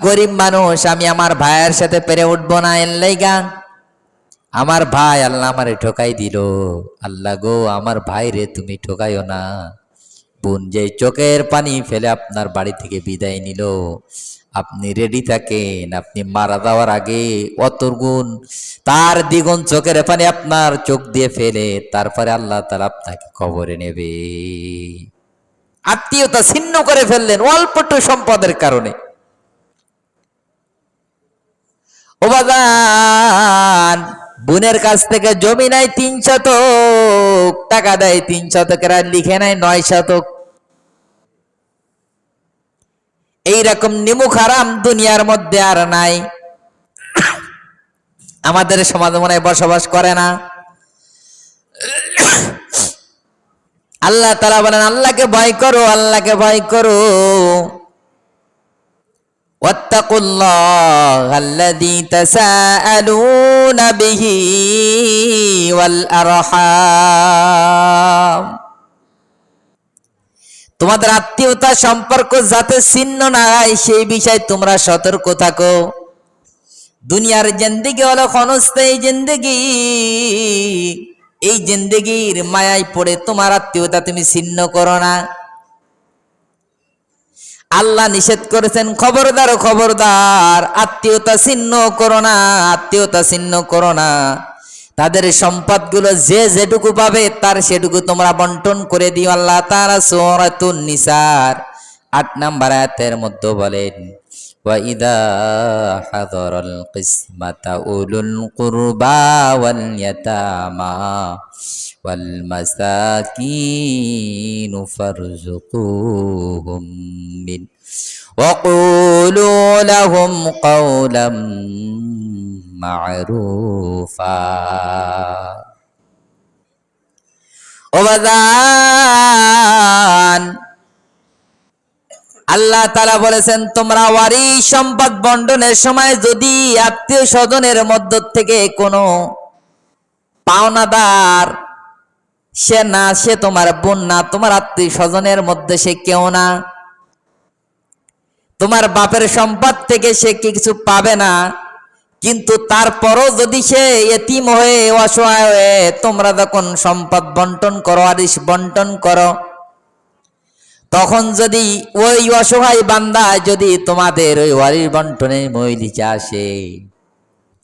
গরিব মানুষ, আমি আমার ভাইয়ের সাথে পেরে উঠবো না এর লাইগা আমার ভাই আল্লাহ আমারে ঠকাই দিল। আল্লাহ গো, আমার ভাই রে, তুমি ঠকাইও না। বোন যে চোখের পানি ফেলে আপনার বাড়ি থেকে বিদায় নিল। আপনি রেডি থাকেন, আপনি মারা যাওয়ার আগে অতর গুণ তার দ্বিগুণ চোখের পানি আপনার চোখ দিয়ে ফেলে, তারপরে আল্লাহ তালা আপনাকে কবরে নেবে। আত্মীয়তা ছিন্ন করে ফেললেন অল্পটু সম্পদের কারণে। ও বাগান, বোনের কাছ থেকে জমি নাই তিন শতক, টাকা দেয় তিন শতকের আর লিখে নাই নয় শতক। এইরকম নিমুখ হারাম দুনিয়ার মধ্যে আর নাই। আমাদের সমাজ মনে বসবাস করে না। আল্লাহ তারা বলেন, আল্লাহকে ভয় করো, আল্লাহকে ভয় করো। واتقوا الله الذي تساءلون به والأرحام তোমাদের আত্মীয়তা সম্পর্ক যাতে ছিন্ন না হয় সেই বিষয়ে তোমরা সতর্ক থাকো দুনিয়ার জিন্দিগি হলো ক্ষণস্থায়ী জিন্দিগি এই জিন্দিগির মায়ায় পড়ে তোমার আত্মীয়তা তুমি ছিন্ন করো না আল্লাহ নিষেধ করেছেন, খবরদার খবরদার, আত্মীয়তা ছিন্ন করো না, আত্মীয়তা ছিন্ন করো না। তাদের সম্পদগুলো যে যেটুকু পাবে, তার সেটুকু তোমরা বন্টন করে দিও। আল্লাহ তারা সোরাতুন নিসার, আট নাম্বার আয়াতের মধ্যে বলেন وإذا حضر القسمة أولو القربى واليتامى والمساكين فارزقوهم من وقولوا لهم قولا معروفا وبذان আল্লাহ তালা বলেছেন, তোমরা ওয়ারি সম্পদ বন্টনের সময় যদি আত্মীয় স্বজনের মধ্য থেকে কোনো পাওনাদার, সে না, সে তোমার বোন না, তোমার আত্মীয় স্বজনের মধ্যে সে কেউ না। তোমার বাপের সম্পদ থেকে সে কিছু পাবে না। কিন্তু তারপরও যদি সে এতিম হয়ে, অসহায় হয়ে তোমরা যখন সম্পদ বন্টন করো আরিস বন্টন করো তখন যদি ওই অসহায় বান্দা যদি তোমাদের ওই ওয়ারিশ বন্টনে মহিলিচা চাষে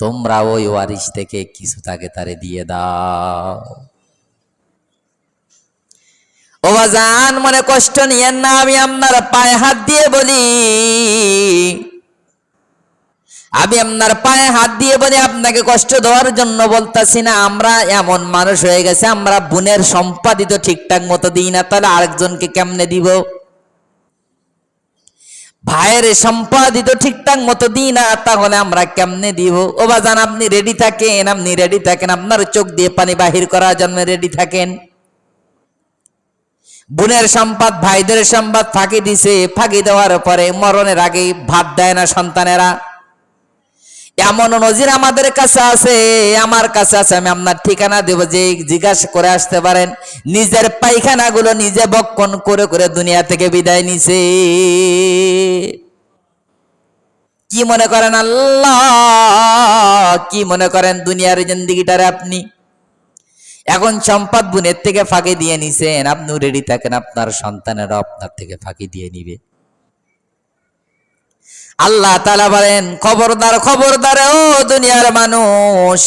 তোমরা ওই ওয়ারিশ থেকে কিছু তাকে তারে দিয়ে দাও। ও বাজান, মনে কষ্ট নিয়েন না আমি, আপনার পায়ে হাত দিয়ে বলি আমি আপনার পায়ে হাত দিয়ে বলে, আপনাকে কষ্ট দেওয়ার জন্য বলতাছি না, আমরা এমন মানুষ হয়ে গেছে, আমরা বোনের সম্পাদিত ঠিকঠাক মতো দিই না, তাহলে আরেকজনকে কেমনে দিব? ভাইয়ের সম্পাদিত ঠিকঠাক মতো দিই না, তাহলে আমরা কেমনে দিব? ও বাজান, আপনি রেডি থাকেন, আপনি রেডি থাকেন, আপনার চোখ দিয়ে পানি বাহির করার জন্য রেডি থাকেন। বোনের সম্পদ, ভাইদের সম্পদ ফাঁকি দিছে, ফাঁকি দেওয়ার পরে মরণের আগে ভাত দেয় না সন্তানেরা। এমন নজির আমাদের কাছে আছে, আমার কাছে আছে, আমি আপনার ঠিকানা দেব, যে জিজ্ঞাসা করে আসতে পারেন। নিজের পায়খানা গুলো নিজে বক্ষণ করে করে দুনিয়া থেকে বিদায় নিছে। কি মনে করেন আল্লাহ? কি মনে করেন দুনিয়ার জিন্দিগিটারে আপনি? এখন সম্পদ বুনের থেকে ফাঁকি দিয়ে নিছেন, আপনি রেডি থাকেন, আপনার সন্তানেরা আপনার থেকে ফাঁকি দিয়ে নিবে। আল্লাহ তালা বলেন, খবরদার খবরদার ও দুনিয়ার মানুষ।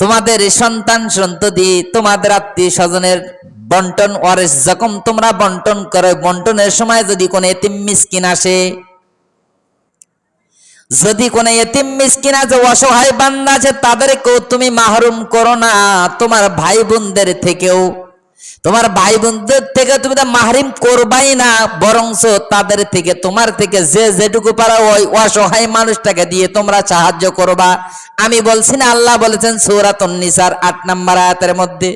তোমাদের সন্তান সন্ততি, তোমাদের আত্মীয় স্বজনের বন্টন ওয়ারেস যখন তোমরা বন্টন করো, বন্টনের সময় যদি কোনো এতিম মিসকিন আসে, যদি কোনো এতিম মিসকিন আছে অসহায় বান্দা আছে, তাদেরকেও তুমি মাহরুম করো না। তোমার ভাই বোনদের থেকেও তোমার ভাই বোনদের থেকে তুমি তো মাহরিম করবাই না, বরংস তাদের থেকে, তোমার থেকে যে যেটুকু পারো ওই অসহায় মানুষটাকে দিয়ে তোমরা সাহায্য করবা। আমি বলছি না, আল্লাহ বলেছেন সৌরাতন নিসার, আট নাম্বার আয়াতের মধ্যে।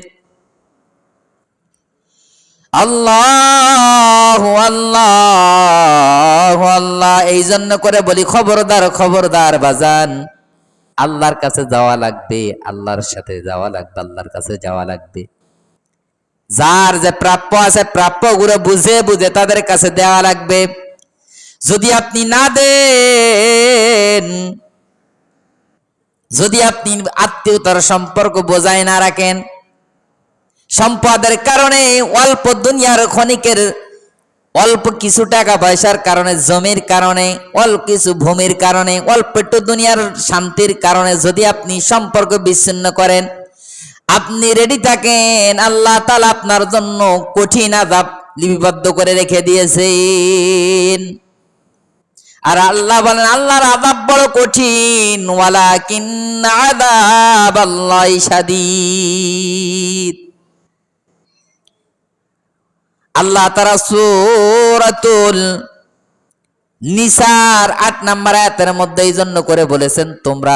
আল্লাহ আল্লাহ আল্লাহ এই জন্য করে বলি, খবরদার খবরদার বাজান। আল্লাহর কাছে যাওয়া লাগবে, আল্লাহর সাথে যাওয়া লাগবে, আল্লাহর কাছে যাওয়া লাগবে। যার যে প্রাপ্য আছে প্রাপ্যগুলো বুঝে বুঝে তাদের কাছে দেওয়া লাগবে। যদি আপনি না দেন, যদি আপনি আত্মীয়তার সম্পর্ক বজায় না রাখেন, সম্পদের কারণে অল্প দুনিয়ার ক্ষণিকের অল্প কিছু টাকা পয়সার কারণে, জমির কারণে, অল্প কিছু ভূমির কারণে, অল্প একটু দুনিয়ার শান্তির কারণে যদি আপনি সম্পর্ক বিচ্ছিন্ন করেন আপনি রেডি থাকেন, আল্লাহ তালা আপনার জন্য কঠিন আজাব লিপিবদ্ধ করে রেখে দিয়েছেন। আর আল্লাহ বলেন, আল্লাহর আদাব বড় কঠিন ওয়ালাকিন আদাব আল্লাহ শাদীদ। আল্লাহ তারা সূরাতুল নিসার আট নাম্বার আয়াতের মধ্যে এই জন্য করে বলেছেন, তোমরা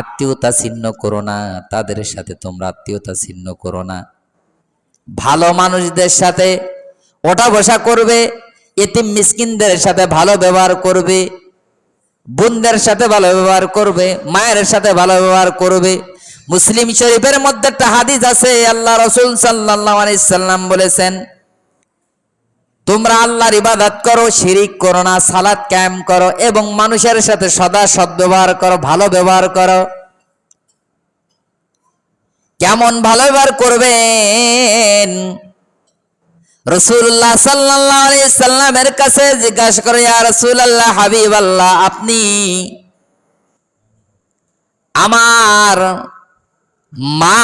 আত্মীয়তা ছিন্ন করো না, তাদের সাথে তোমরা আত্মীয়তা ছিন্ন করো না। ভালো মানুষদের সাথে ওঠা বসা করবে, এতিম মিসকিনদের সাথে ভালো ব্যবহার করবে, বোনদের সাথে ভালো ব্যবহার করবে, মায়ের সাথে ভালো ব্যবহার করবে। মুসলিম শরীফের মধ্যে একটা হাদিস আছে, আল্লাহ রসুল সাল্লাহ সাল্লাম বলেছেন তোমরা আল্লাহর ইবাদত করো, শিরিক করো না সালাদ ক্যাম করো এবং মানুষের সাথে সদা সদ্ব্যবহার করো, ভালো ব্যবহার করো। কেমন ভালো ব্যবহার করবেন? রসুল্লাহ সাল্লাহ সাল্লামের কাছে জিজ্ঞাসা করে, ইয়া রসুল্লাহ হাবিব আল্লাহ আপনি আমার মা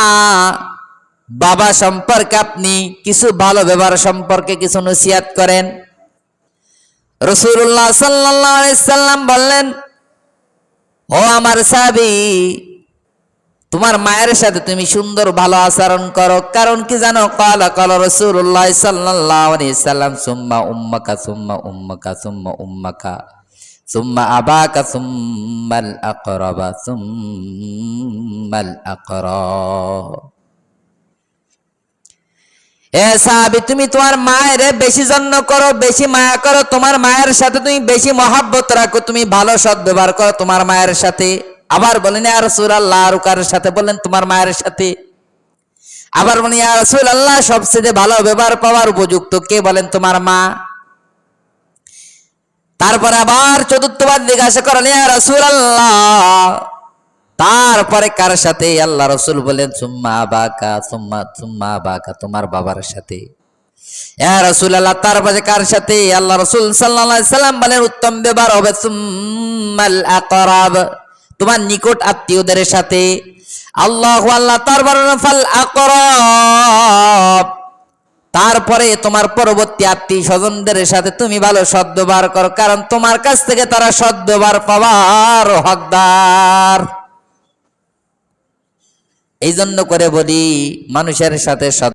বাবা সম্পর্কে আপনি কিছু ভালো ব্যবহার সম্পর্কে কিছু নসিহাত করেন? রসুল্লাহ সাল্লাহ সাল্লাম বললেন, ও আমার সাবি তোমার মায়ের সাথে তুমি সুন্দর ভালো আচরণ করো। কারণ কি জানো? কালা কালা রসুল্লাহ সাল্লাহ সাল্লাম, সুম্মা উম্মাকা সুম্মা উম্মাকা সুম্মা উম্মাকা, সুম্মা আবাকা, সুম্মাল আকরাবা, সুম্মাল আকরাব এ সাহাবি, তুমি তোমার মায়ের বেশি যত্ন করো, বেশি মায়া করো, তোমার মায়ের সাথে তুমি বেশি মহাব্বত রাখো, তুমি ভালো সদ ব্যবহার করো তোমার মায়ের সাথে। আবার বলেন আর রসুল আল্লাহ আর কার সাথে বললেন তোমার মায়ের সাথে? আবার বলেন রসুল আল্লাহ সবচেয়ে ভালো ব্যবহার পাওয়ার উপযুক্ত কে? বলেন, তোমার মা। তারপরে আবার চতুর্থবার জিজ্ঞাসা করেন ইয়া রসুল আল্লাহ তারপরে কার সাথে? আল্লাহ রসুল বলেন, সুম্মা বাকা সুম্মা সুম্মা বাকা তোমার বাবার সাথে। হ্যাঁ রসুল আল্লাহ তারপরে কার সাথে? আল্লাহ রসুল সাল্লাহ সাল্লাম বলেন, উত্তম ব্যবহার হবে, সুম্মাল আকরাব, তোমার নিকট আত্মীয়দের সাথে। আল্লাহ আল্লাহ তারপর ফাল আকরাব, তারপরে তোমার পরবর্তী আত্মীয় স্বজনদের সাথে তুমি ভালো সদ্ব্যবহার করো, কারণ তোমার কাছ থেকে তারা সদ্ব্যবহার পাওয়ার হকদার। এই জন্য করে বলি মানুষের সাথে